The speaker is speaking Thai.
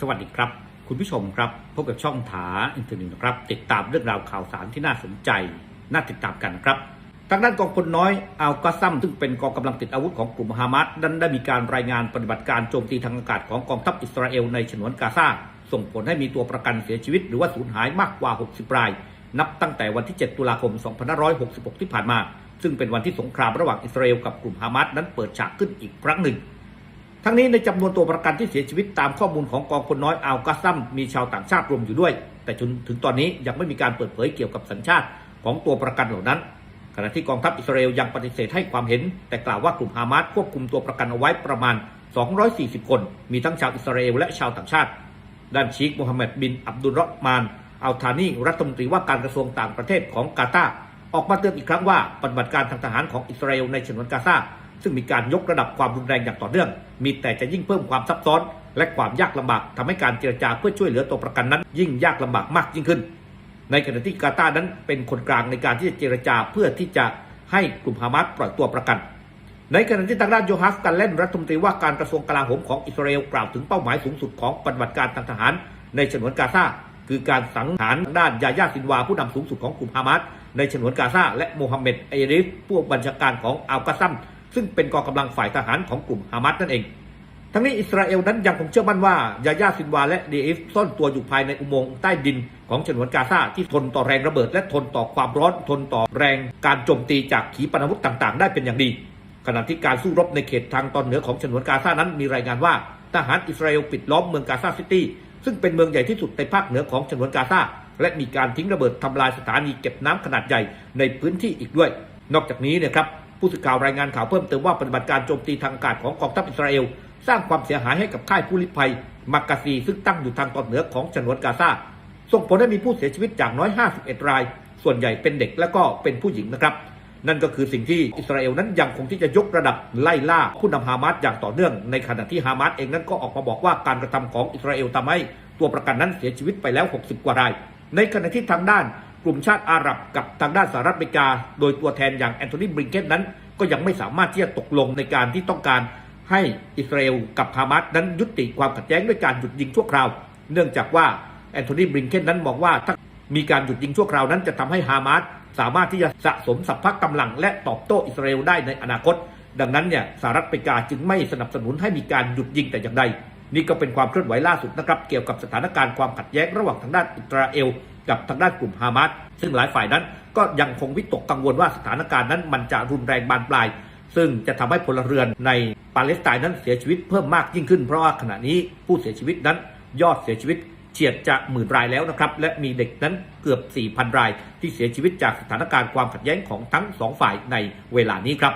สวัสดีครับ คุณผู้ชมครับ พบกับช่องถาอินเทอร์เน็ตนะครับ ติดตามเรื่องราวข่าวสารที่น่าสนใจ น่าติดตามกันนะครับทางด้านกองพลน้อยอัลกาซัมซึ่งเป็นกองกำลังติดอาวุธของกลุ่มฮามาสนั้นได้มีการรายงานปฏิบัติการโจมตีทางอากาศของกองทัพอิสราเอลในฉนวนกาซาส่งผลให้มีตัวประกันเสียชีวิต หรือว่าสูญหายมากกว่า 60 ราย นับตั้งแต่วันที่ 7 ตุลาคม 2566 ที่ผ่านมา ซึ่งเป็นวันที่สงครามระหว่างอิสราเอลกับกลุ่มฮามาสนั้นเปิดฉากขึ้นอีกครั้งหนึ่ง ทั้งนี้ในจำนวนตัวประกันที่เสียชีวิตตามข้อมูลของกองพลน้อยอัลกาซัมมีชาวต่างชาติรวมอยู่ด้วย แต่จนถึงตอนนี้ยังไม่มีการเปิดเผยเกี่ยวกับสัญชาติของตัวประกันเหล่านั้น ขณะที่กองทัพอิสราเอลยังปฏิเสธให้ความเห็น แต่กล่าวว่ากลุ่มฮามาสควบคุมตัวประกันเอาไว้ประมาณ 240 คน มีทั้งชาวอิสราเอลและชาวต่างชาติ ด้านชีคโมฮัมเหม็ดบินอับดุลราะห์มานอัลธานีรัฐมนตรีว่าการกระทรวงต่างประเทศของกาตาร์ออกมาเตือนอีกครั้งว่าปฏิบัติการทางทหารของอิสราเอลในฉนวนกาซา ซึ่งมีการยกระดับความรุนแรงอย่างต่อเนื่อง มีแต่จะยิ่งเพิ่มความซับซ้อน และความยากลำบากทำให้การเจรจาเพื่อช่วยเหลือตัวประกันนั้น ยิ่งยากลำบากมากยิ่งขึ้น ในขณะที่กาตาร์นั้นเป็นคนกลางในการที่จะเจรจาเพื่อที่จะให้กลุ่มฮามาสปล่อยตัวประกัน ในขณะที่ทางด้านโยฮัฟกันเล่นรัฐมนตรีว่าการกระทรวงกลาโหมของอิสราเอลกล่าวถึงเป้าหมายสูงสุดของปฏิบัติการทางทหาร ในฉนวนกาซาคือการสังหารด้านยาญาซินวาผู้นำสูงสุดของกลุ่มฮามาสในฉนวนกาซาและโมฮัมเหม็ดไอริฟผู้บัญชาการของอัลกาซัม ซึ่งเป็นกองกำลังฝ่ายทหารของกลุ่มฮามาสนั่นเอง ทั้งนี้อิสราเอลนั้นยังคงเชื่อมั่นว่ายาญาซินวาและดีเอฟซ่อนตัวอยู่ภายในอุโมงค์ใต้ดินของฉนวนกาซาที่ทนต่อแรงระเบิด และทนต่อความร้อนทนต่อแรงการโจมตีจากขีปนาวุธต่างๆ ได้เป็นอย่างดี ขณะที่การสู้รบในเขตทางตอนเหนือของฉนวนกาซานั้นมีรายงานว่าทหารอิสราเอลปิดล้อมเมืองกาซาซิตี้ซึ่งเป็นเมืองใหญ่ที่สุดในภาคเหนือของฉนวนกาซาและมีการทิ้งระเบิดทำลายสถานีเก็บน้ำขนาดใหญ่ในพื้นที่อีกด้วย นอกจากนี้นะครับ ผู้สื่อข่าวรายงานข่าวเพิ่มเติมว่าปฏิบัติการโจมตีทางอากาศของกองทัพอิสราเอล สร้างความเสียหายให้กับค่ายผู้ลี้ภัย มักกาซีซึ่งตั้งอยู่ทางตอนเหนือของฉนวนกาซาส่งผลให้มีผู้เสียชีวิตอย่างน้อย 51 ราย ส่วนใหญ่เป็นเด็กและก็เป็นผู้หญิงนะครับ นั่นก็คือสิ่งที่อิสราเอลนั้นยังคงที่จะยกระดับไล่ล่าผู้นำฮามาสอย่างต่อเนื่อง ในขณะที่ฮามาสเองนั้นก็ออกมาบอกว่าการกระทำของอิสราเอลทำให้ตัวประกันนั้นเสียชีวิตไปแล้ว 60 กว่าราย ในขณะที่ทางด้านกลุ่มชาติอาหรับกับทางด้านสหรัฐอเมริกา โดยตัวแทนอย่างแอนโทนีบริงเกนนั้น ก็ยังไม่สามารถที่จะตกลงในการที่ต้องการให้อิสราเอลกับฮามาสนั้นยุติความขัดแย้งด้วยการหยุดยิงชั่วคราว เนื่องจากว่าแอนโทนีบริงเคนนั้นมองว่าถ้ามีการหยุดยิงชั่วคราวนั้นจะทำให้ฮามาสสามารถที่จะสะสมสัพพะกำลังและตอบโต้อิสราเอลได้ในอนาคต ดังนั้นเนี่ยสหรัฐอเมริกาจึงไม่สนับสนุนให้มีการหยุดยิงแต่อย่างใดนี่ก็เป็นความเคลื่อนไหวล่าสุดนะครับ เกี่ยวกับสถานการณ์ความขัดแย้งระหว่างทางด้านอิสราเอล กับทางด้านกลุ่มฮามาสซึ่งหลายฝ่ายนั้นก็ยังคงวิตกกังวลว่าสถานการณ์นั้นมันจะรุนแรงบานปลาย ซึ่งจะทำให้พลเรือนในปาเลสไตน์นั้นเสียชีวิตเพิ่มมากยิ่งขึ้นเพราะว่าขณะนี้ผู้เสียชีวิตนั้นยอดเสียชีวิตเฉียดจะหมื่นรายแล้วนะครับ และมีเด็กนั้นเกือบ 4,000 ราย ที่เสียชีวิตจากสถานการณ์ความขัดแย้งของทั้งสองฝ่ายในเวลานี้ครับ